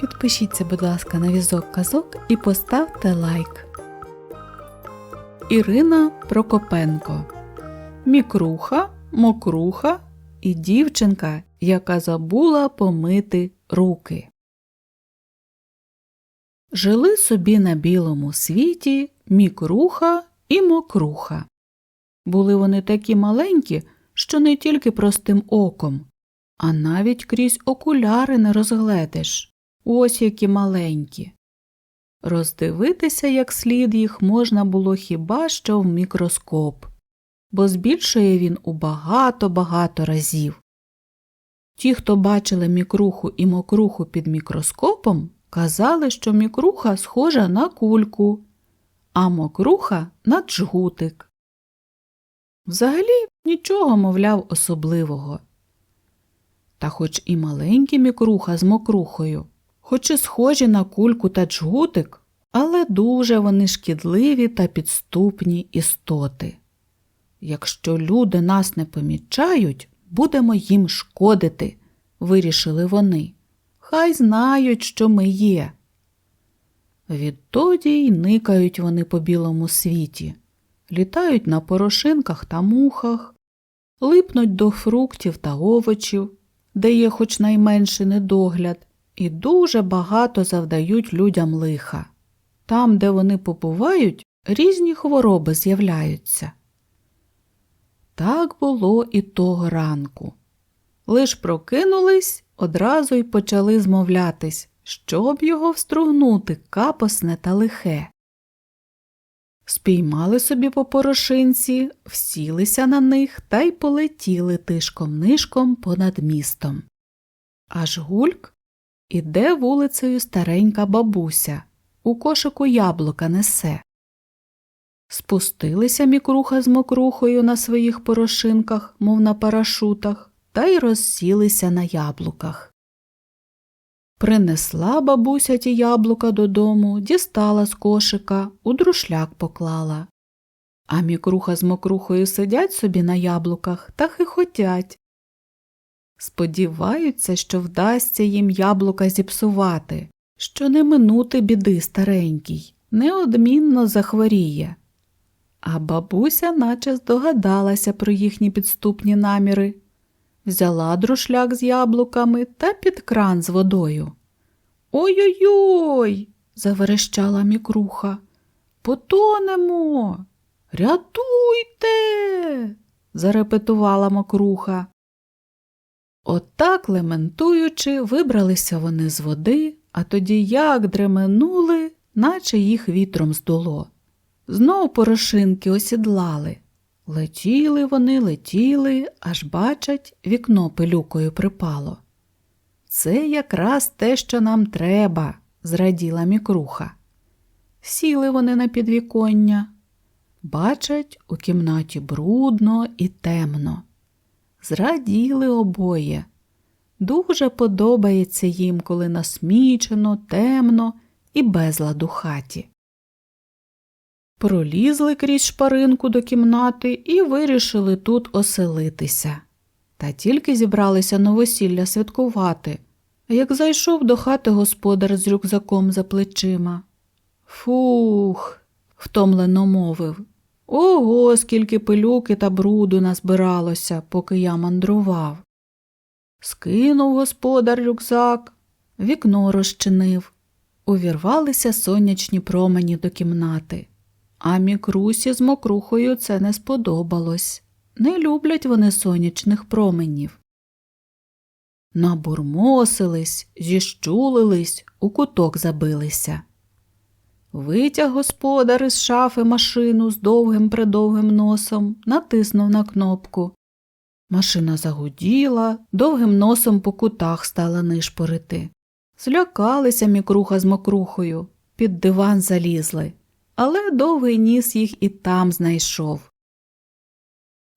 Підпишіться, будь ласка, на візок казок і поставте лайк. Ірина Прокопенко Мікруха, мокруха і дівчинка, яка забула помити руки. Жили собі на білому світі мікруха і мокруха. Були вони такі маленькі, що не тільки простим оком, а навіть крізь окуляри не розгледиш. Ось які маленькі. Роздивитися як слід їх можна було хіба що в мікроскоп, бо збільшує він у багато-багато разів. Ті, хто бачили мікруху і мокруху під мікроскопом, казали, що мікруха схожа на кульку, а мокруха на джгутик. Взагалі нічого, мовляв, особливого. Та хоч і маленькі мікруха з мокрухою, хоч і схожі на кульку та джгутик, але дуже вони шкідливі та підступні істоти. Якщо люди нас не помічають, будемо їм шкодити, вирішили вони. Хай знають, що ми є. Відтоді й никають вони по білому світі, літають на порошинках та мухах, липнуть до фруктів та овочів, де є хоч найменший недогляд, і дуже багато завдають людям лиха. Там, де вони побувають, різні хвороби з'являються. Так було і того ранку. Лиш прокинулись, одразу й почали змовлятись, щоб його встругнути капосне та лихе. Спіймали собі по порошинці, всілися на них та й полетіли тишком-нишком понад містом. Аж гульк іде вулицею старенька бабуся, у кошику яблука несе. Спустилися мікруха з мокрухою на своїх порошинках, мов на парашутах, та й розсілися на яблуках. Принесла бабуся ті яблука додому, дістала з кошика, у друшляк поклала. А мікруха з мокрухою сидять собі на яблуках та хихотять. Сподіваються, що вдасться їм яблука зіпсувати, що не минути біди старенький, неодмінно захворіє. А бабуся наче здогадалася про їхні підступні наміри. Взяла друшляк з яблуками та під кран з водою. Ой-ой-ой. заверещала мікруха. Потонемо. Рятуйте. зарепетувала мокруха. Отак, лементуючи, вибралися вони з води, а тоді як дременули, наче їх вітром здуло. Знов порошинки осідлали. Летіли вони, летіли, аж бачать, вікно пилюкою припало. Це якраз те, що нам треба, зраділа мікруха. Сіли вони на підвіконня. Бачать, у кімнаті брудно і темно. Зраділи обоє. Дуже подобається їм, коли насмічено, темно і безладу хаті. Пролізли крізь шпаринку до кімнати і вирішили тут оселитися. Та тільки зібралися новосілля святкувати, як зайшов до хати господар з рюкзаком за плечима. Фух, втомлено мовив. Ого, скільки пилюки та бруду назбиралося, поки я мандрував. Скинув господар рюкзак, вікно розчинив. Увірвалися сонячні промені до кімнати. А мікрусі з мокрухою це не сподобалось. Не люблять вони сонячних променів. Набурмосились, зіщулились, у куток забилися. Витяг господар із шафи машину з довгим придовгим носом, натиснув на кнопку. Машина загуділа, довгим носом по кутах стала нишпорити. Злякалися мікруха з мокрухою, під диван залізли, але довгий ніс їх і там знайшов.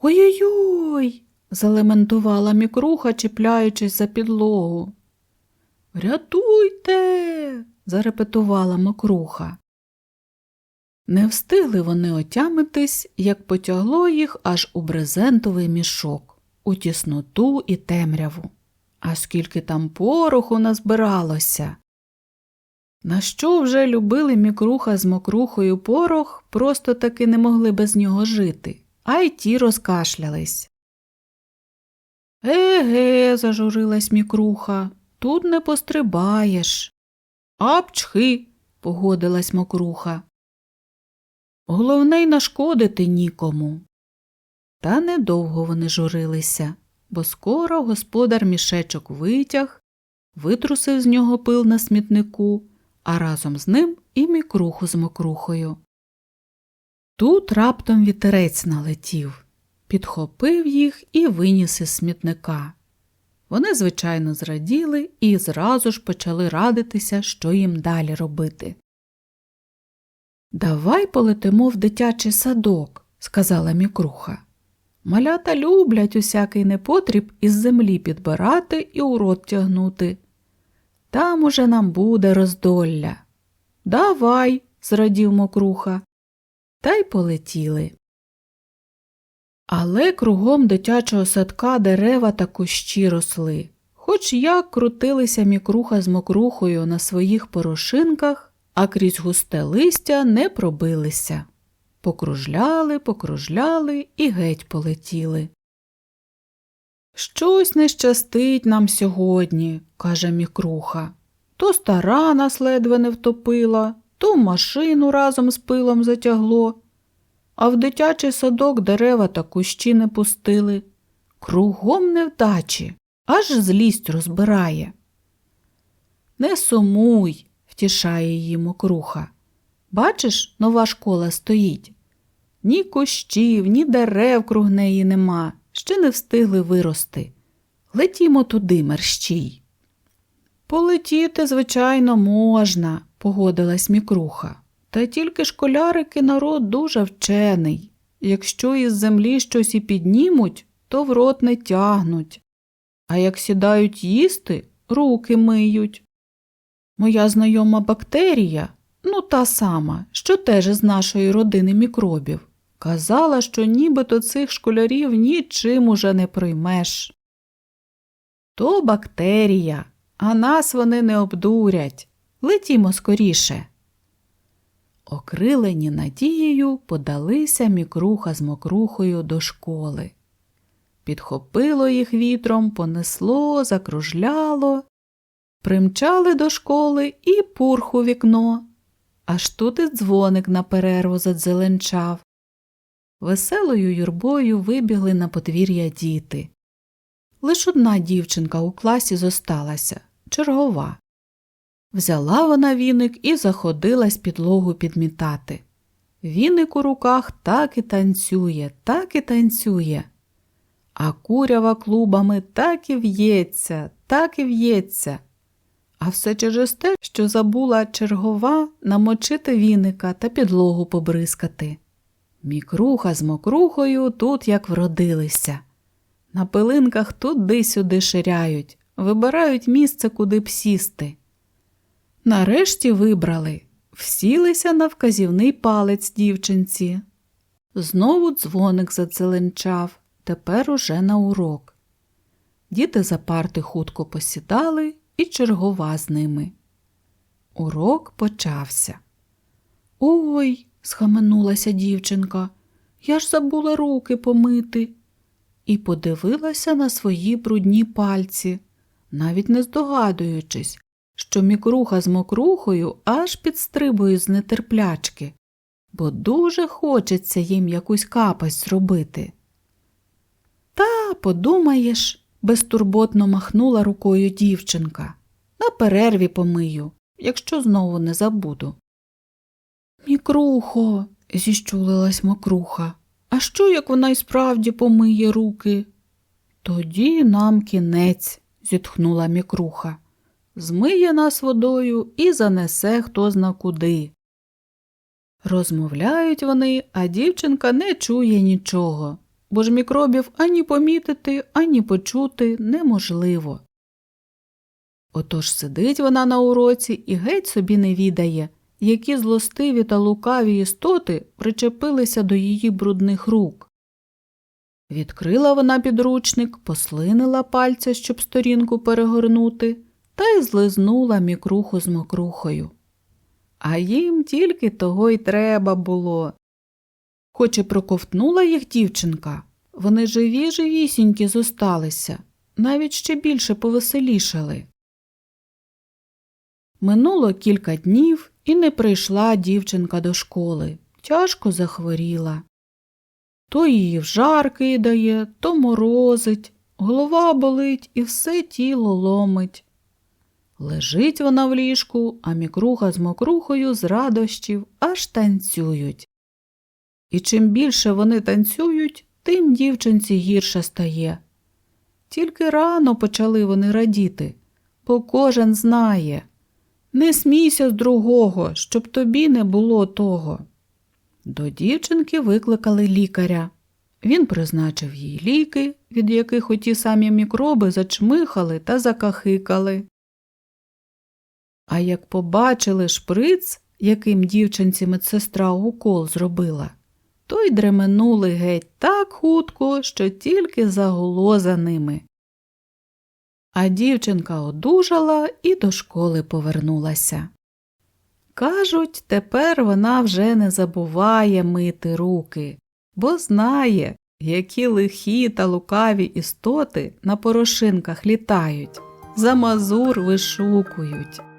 Ой-ой-ой. залементувала мікруха, чіпляючись за підлогу. Рятуйте. зарепетувала мокруха. Не встигли вони отямитись, як потягло їх аж у брезентовий мішок, у тісноту і темряву. А скільки там пороху назбиралося. На що вже любили мікруха з мокрухою порох, просто таки не могли без нього жити, а й ті розкашлялись. Еге, зажурилась мікруха, тут не пострибаєш. Апчхи, погодилась мокруха. Головне й нашкодити нікому. Та недовго вони журилися, бо скоро господар мішечок витяг, витрусив з нього пил на смітнику, а разом з ним і мікруху з мокрухою. Тут раптом вітерець налетів, підхопив їх і виніс із смітника. Вони, звичайно, зраділи і зразу ж почали радитися, що їм далі робити. Давай полетимо в дитячий садок, сказала мікруха. Малята люблять усякий непотріб із землі підбирати і у рот тягнути. Там уже нам буде роздолля. Давай, зрадів мокруха. Та й полетіли. Але кругом дитячого садка дерева та кущі росли. Хоч як крутилися мікруха з мокрухою на своїх порошинках, а крізь густе листя не пробилися. Покружляли, покружляли і геть полетіли. Щось не щастить нам сьогодні, каже мікруха. То стара нас ледве не втопила, то машину разом з пилом затягло, а в дитячий садок дерева та кущі не пустили. Кругом невдачі, аж злість розбирає. Не сумуй, втішає її мокруха. Бачиш, нова школа стоїть. Ні кущів, ні дерев круг неї нема, ще не встигли вирости. Летімо туди, мерщій. Полетіти, звичайно, можна, погодилась мікруха. Та тільки школярики народ дуже вчений. Якщо із землі щось і піднімуть, то в рот не тягнуть. А як сідають їсти, руки миють. Моя знайома бактерія, ну та сама, що теж із нашої родини мікробів, казала, що нібито цих школярів нічим уже не проймеш. То бактерія, а нас вони не обдурять. Летімо скоріше. Окрилені надією подалися мікруха з мокрухою до школи. Підхопило їх вітром, понесло, закружляло, примчали до школи і пурх у вікно. Аж тут і дзвоник на перерву задзеленчав. Веселою юрбою вибігли на подвір'я діти. Лиш одна дівчинка у класі зосталася чергова. Взяла вона віник і заходилась підлогу підмітати. Віник у руках так і танцює, так і танцює. А курява клубами так і в'ється, так і в'ється. А все через те, що забула чергова намочити віника та підлогу побризкати. Мікруха з мокрухою тут як вродилися. На пилинках туди-сюди ширяють, вибирають місце, куди б сісти. Нарешті вибрали, всілися на вказівний палець дівчинці. Знову дзвоник зацеленчав, тепер уже на урок. Діти за парти хутко посідали і чергова з ними. Урок почався. Ой, схаменулася дівчинка, я ж забула руки помити. І подивилася на свої брудні пальці, навіть не здогадуючись, що мікруха з мокрухою аж підстрибує з нетерплячки, бо дуже хочеться їм якусь капасть зробити. Та, подумаєш, безтурботно махнула рукою дівчинка. На перерві помию, якщо знову не забуду. Мікрухо, зіщулилась мокруха. А що, як вона й справді помиє руки? Тоді нам кінець, зітхнула мікруха. Змиє нас водою і занесе хто зна куди. Розмовляють вони, а дівчинка не чує нічого, бо ж мікробів ані помітити, ані почути неможливо. Отож сидить вона на уроці і геть собі не відає, які злостиві та лукаві істоти причепилися до її брудних рук. Відкрила вона підручник, послинила пальця, щоб сторінку перегорнути, та й злизнула мікруху з мокрухою. а їм тільки того й треба було. Хоч і проковтнула їх дівчинка, вони живі живісінькі зосталися, навіть ще більше повеселішали. Минуло кілька днів, і не прийшла дівчинка до школи, тяжко захворіла. То її в жар кидає, то морозить, голова болить і все тіло ломить. Лежить вона в ліжку, а мікруха з мокрухою з радощів аж танцюють. І чим більше вони танцюють, тим дівчинці гірше стає. Тільки рано почали вони радіти, бо кожен знає. Не смійся з другого, щоб тобі не було того. До дівчинки викликали лікаря. Він призначив їй ліки, від яких оті самі мікроби зачмихали та закахикали. А як побачили шприц, яким дівчинці медсестра укол зробила, то й дременули геть так хутко, що тільки загуло за ними. А дівчинка одужала і до школи повернулася. Кажуть, тепер вона вже не забуває мити руки, бо знає, які лихі та лукаві істоти на порошинках літають, за мазур вишукують.